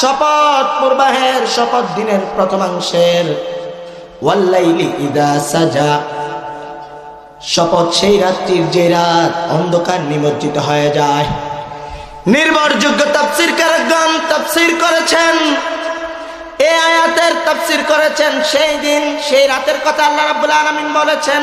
শপথ পূর্বাহের শপথ দিনের প্রথমাংশের ওয়াল্লাইলি ইদা সাজা। শপথ সেই রাত্রির যে রাত অন্ধকার নিমজ্জিত হয়ে যায়। নির্ভরযোগ্য তাফসির কারকগণ তাফসির করেছেন। এই আয়াতের তাফসির করেছেন সেই দিন, সেই রাতের কথা আল্লাহ রাব্বুল আলামিন বলেছেন।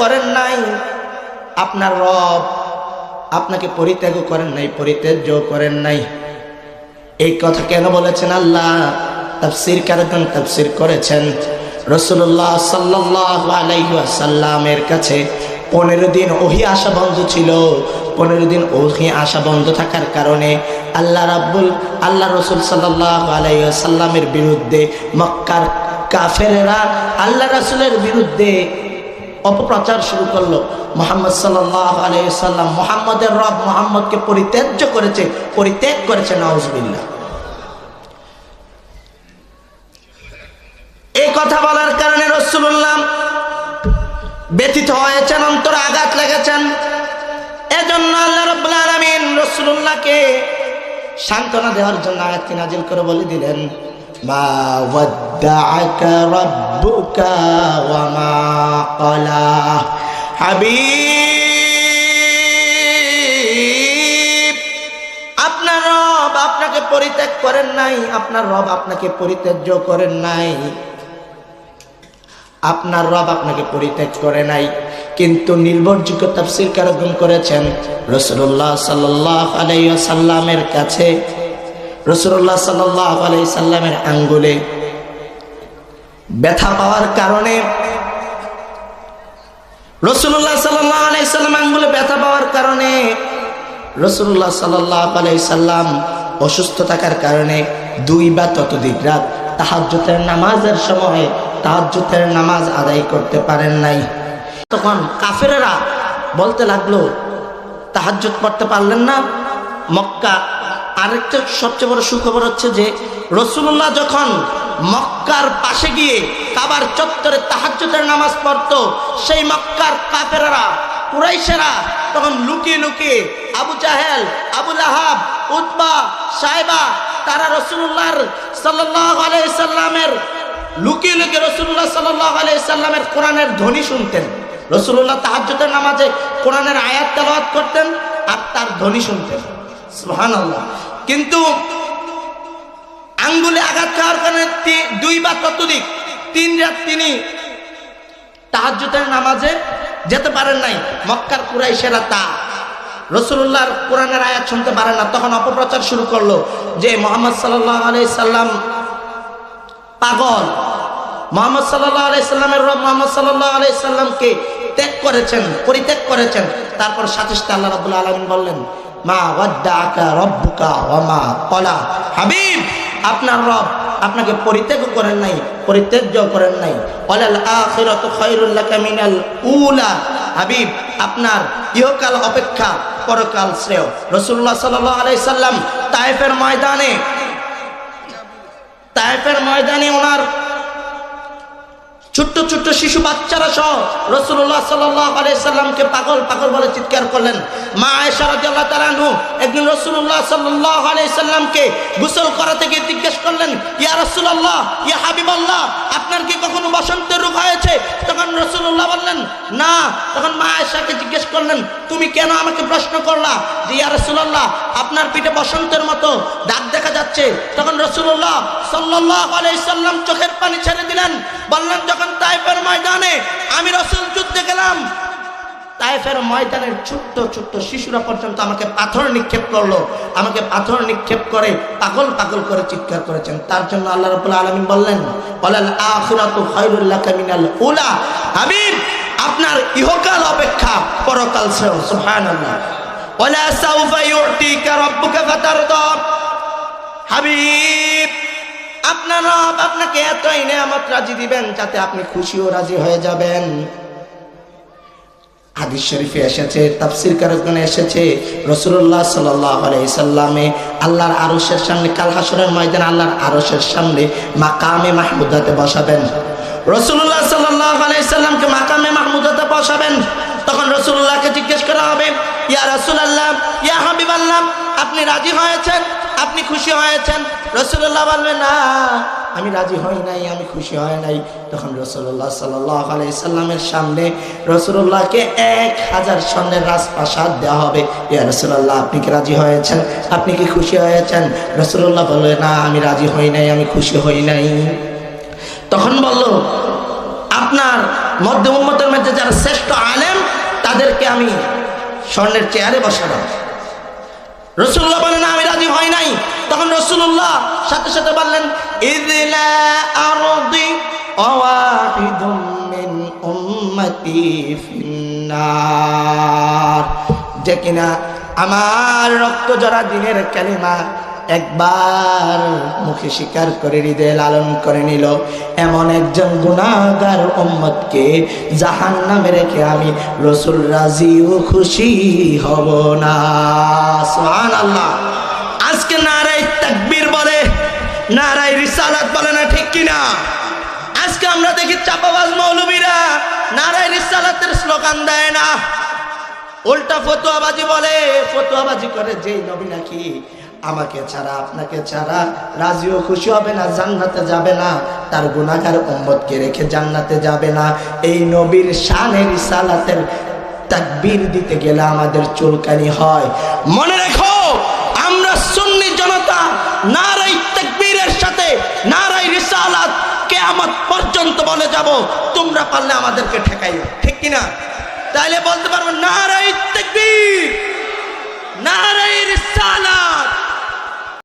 করেন নাই। আপনার রব আপনাকে পরিত্যাগ করেন নাই পরিত্যাজ্য করেন নাই। এই কথা কেন বলেছেন আল্লাহ? তাফসির কারণ তাফসির করেছেন। রসুল্লাহ সাল্লাহ আলাইসাল্লামের কাছে পনেরো দিন ওহি আশা বন্ধ ছিল। পনেরো দিন ওহি আশা বন্ধ থাকার কারণে আল্লাহ রাব্বুল, আল্লাহ রসুল সাল্লাহ আলাইসাল্লামের বিরুদ্ধে মক্কার কাফেরেরা আল্লাহ রাসুলের বিরুদ্ধে অপপ্রচার শুরু করল। মোহাম্মদ সাল্লাহ আলাইসাল্লাম মোহাম্মদের রব মোহাম্মদকে পরিত্যাজ্য করেছে, পরিত্যাগ করেছে নওয়াজবিল্লা এই কথা বলার কারণে রসুল্লাহ ব্যথিত হয়েছেন, অন্তরে আঘাত লেগেছেন। এজন্য আল্লাহ রব্বুল আলামিন রসুল্লাহকে সান্ত্বনা দেওয়ার জন্য আয়াতটি নাজিল করে বলে দিলেন। মা ওয়াদ্দাআকা রাব্বুকা ওয়া মা আপনার রব আপনাকে পরিত্যাগ করেন নাই, আপনার রব আপনাকে পরিত্যাজ্য করেন নাই। আপনার রব আপনাকে পরিত্যাগ করে নাই, কিন্তু নির্ভরযোগ্য তাফসির কারকম করেছেন? রসুল্লাহ সাল্লাহ আলাইসাল্লামের কাছে রসুল্লাহ সাল্লাহ সাল্লামের আঙ্গুলে ব্যথা পাওয়ার কারণে রসুল্লাহ সাল্লাহ সাল্লাম আঙ্গুলে ব্যথা পাওয়ার কারণে রসুল্লাহ সাল্লাম অসুস্থ থাকার কারণে দুই বা ততোধিক রাত তাহাজ্যতের নামাজের সময় তাহাজ্যতের নামাজ আদায় করতে পারেন নাই। তখন কাফেরেরা বলতে লাগল তাহাজ্জত পড়তে পারলেন না, মক্কা আরেকটা সবচেয়ে বড় সুখবর হচ্ছে যে রসুল্লাহ যখন মক্কার পাশে গিয়ে কাবার চত্বরে তাহাজ্জতের নামাজ পড়তো, সেই মক্কার কাফেরেরা, কুরাইশেরা তখন লুকিয়ে লুকিয়ে আবু জাহেল আবুল আহাব উতবা সাহেবা তারা রসুল্লাহর সাল্লাহ লুকিয়ে লুকিয়ে রসুল্লাহ সাল্লাহ আলাইসাল্লামের কোরআনের ধ্বনি শুনতেন। রসুল্লাহ তাহাজ্জতের নামাজে কোরআনের আয়াত তেলাওয়াত করতেন আর তার ধ্বনি শুনতেন। আল্লাহ কিন্তু আঙ্গুলে আঘাত খাওয়ার কারণে দুই বা ততোধিক, তিন রাত তিনি তাহাজ্জুদের নামাজে যেতে পারেন নাই। মক্কার কুরাইশেরা তা রসুল্লাহর কোরআনের আয়াত শুনতে পারেন না। তখন অপপ্রচার শুরু করল যে মোহাম্মদ সাল্লাহ আলাই সাল্লাম পাগল। মোহাম্মদ সাল্লাহ আলাই সাল্লামের রব মোহাম্মদ সাল্লাহ আলাই সাল্লামকে ত্যাগ করেছেন, পরিত্যাগ করেছেন। তারপর সাথে আল্লাহ রাবুল আলমিন বললেন মা ওয়াদ্দা আকা রব্বুকা ওমা কলা হাবিব, আপনার রব আপনাকে পরিত্যাগ করেন নাই, পরিত্যাজ্য করেন নাই। উলা। হাবিব, আপনার ইহকাল অপেক্ষা পরকাল শ্রেয়। রাসূলুল্লাহ সাল্লাল্লাহু আলাইহি সাল্লাম তায়েফের ময়দানে তায়েফের ময়দানে ওনার ছোট্ট ছোট্ট শিশু বাচ্চারা সহ রসুল্লাহ সাল্লামকে পাগল পাগল বলে চিৎকার করলেন। মা তাআলা আনহু একদিন রসুল্লাহ সাল্লাহ আলাইসাল্লামকে গোসল করা থেকে জিজ্ঞেস করলেন, ইয়া রসুল্লাহ ইয়া হাবিবাল্লাহ, আপনার কি কখনো বসন্তের রোগ হয়েছে? তখন রসুল্লাহ বললেন, না। তখন মা আয়েশাকে জিজ্ঞেস করলেন, তুমি কেন আমাকে প্রশ্ন করলা? যে ইয়া রাসূলুল্লাহ, আপনার পিঠে বসন্তের মতো দাগ দেখা যাচ্ছে। তখন রাসূলুল্লাহ সাল্লাল্লাহু আলাইহি সাল্লাম চোখের পানি ছেড়ে দিলেন, বললেন, যখন তাইফের ময়দানে আমি রসুল যুদ্ধে গেলাম, তাইফের ময়দানের ছোট্ট ছোট্ট শিশুরা পর্যন্ত আমাকে পাথর নিক্ষেপ করল। আমাকে পাথর নিক্ষেপ করে পাগল পাগল করে চিৎকার করেছেন। তার জন্য আল্লাহ রাব্বুল আলামিন বললেন বলেন আখিরাতু খায়রুল লাকা মিনাল উলা। হাবিব আপনার ইহকাল অপেক্ষা পরকাল শরীফে এসেছে, তাফসির এসেছে আল্লাহর আরসের সামনে, কাল হাসরের ময়দান আল্লাহর আরসের সামনে মাকামে মাহমুদাতে বসাবেন। রসুল্লাহ সাল্লামকে মাকামে মাহমুদাতে বসাবেন তখন রসুল্লাহকে জিজ্ঞেস করা হবে, ইয়া রসুল্লাহ ইয়া হাবিব আল্লাহ আপনি রাজি হয়েছেন? আপনি খুশি হয়েছেন? রসুল্লাহ বলবেন, না, আমি রাজি হই নাই, আমি খুশি হয় নাই। তখন রসুল্লাহ সাল্লাহ আলাইসাল্লামের সামনে রসুল্লাহকে এক হাজার স্বর্ণের রাজপ্রাসাদ দেওয়া হবে। ইয়া রসুল্লাহ আপনি কি রাজি হয়েছেন? আপনি কি খুশি হয়েছেন? রসুল্লাহ বলবে না, আমি রাজি হই নাই, আমি খুশি হই নাই। তখন বলল আপনার মধ্য উম্মতের মধ্যে যারা শ্রেষ্ঠ আলেম, তাদেরকে আমি স্বর্ণের চেয়ারে বসালাম। রসুল্লাহ বলেন, আমি রাজি হয় নাই। তখন রসুল্লাহ সাথে সাথে বললেন যে কিনা আমার রক্ত জরা দিনের কালিমা একবার মুখে স্বীকার করে হৃদয়ে লালন করে নিল। এমন একজন গুণাগার উম্মতকে জাহান নামে রেখে আমি রসুল রাজি ও খুশি হব না। আজকে নারাই তাকবীর বলে নারাই রিসালাত বলে না ঠিক কিনা? আজকে আমরা দেখি চাপাবাজ মৌলবীরা নারাই রিসালাতের স্লোগান দেয় না। উল্টা ফতুয়াবাজি বলে, ফতুয়াবাজি করে যেই নবী নাকি আমাকে ছাড়া, আপনাকে ছাড়া রাজিও খুশি হবে না, জান্নাতে যাবে না। তার গুণাগার উম্মতকে রেখে জান্নাতে যাবে না। এই নবীর শানের সালাতের তাকবীর দিতে গেলে আমাদের চুলকানি হয়। মনে রেখো, আমরা সুন্নি জনতা নারাই তাকবীরের সাথে নারাই রিসালাত কেয়ামত পর্যন্ত বলে যাব। তোমরা পারলে আমাদেরকে ঠেকাইও, ঠিক কিনা? তাইলে বলতে পারব নারাই তাকবীর নারাই রিসালাত।